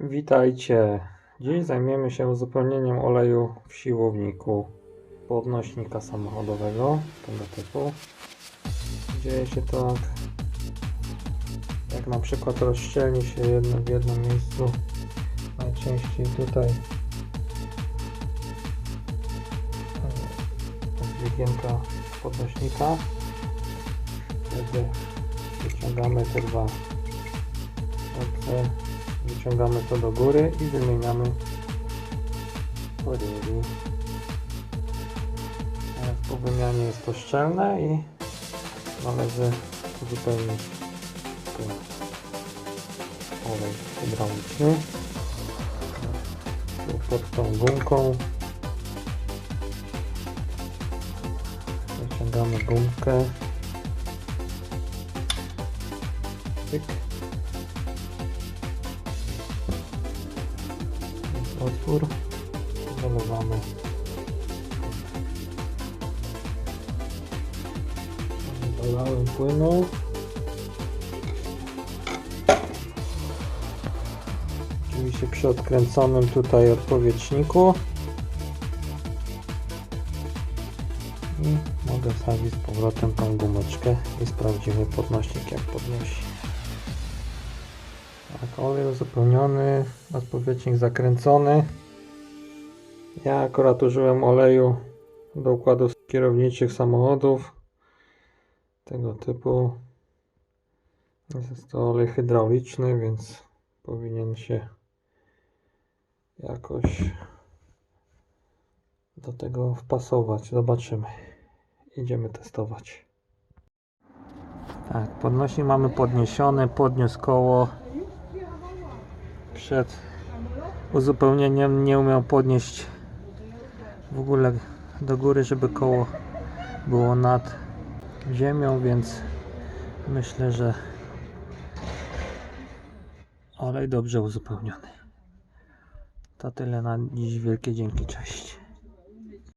Witajcie. Dziś zajmiemy się uzupełnieniem oleju w siłowniku podnośnika samochodowego tego typu. Dzieje się to jak, na przykład rozścielni się jedno w jednym miejscu. Najczęściej tutaj wygięta podnośnika. Wtedy wyciągamy te dwa Dobrze. Wyciągamy to do góry i wymieniamy. Teraz po wymianie jest to szczelne i należy uzupełnić tu olej hydrauliczny. Pod tą gumką wyciągamy gumkę. Otwór. Zalewamy. Dolałem płynu. Oczywiście przy odkręconym tutaj odpowietrzniku. I mogę wsadzić z powrotem tą gumeczkę i sprawdzimy podnośnik jak podnosi. Tak, olej uzupełniony, odpowiednik zakręcony. Ja akurat użyłem oleju do układów kierowniczych samochodów tego typu. Jest to olej hydrauliczny, więc powinien się jakoś do tego wpasować. Zobaczymy. Idziemy testować. Tak, podnośnik mamy podniesiony, podniósł koło przed uzupełnieniem nie umiał podnieść w ogóle do góry, żeby koło było nad ziemią, więc myślę, że olej dobrze uzupełniony. To tyle na dziś. Wielkie dzięki, cześć.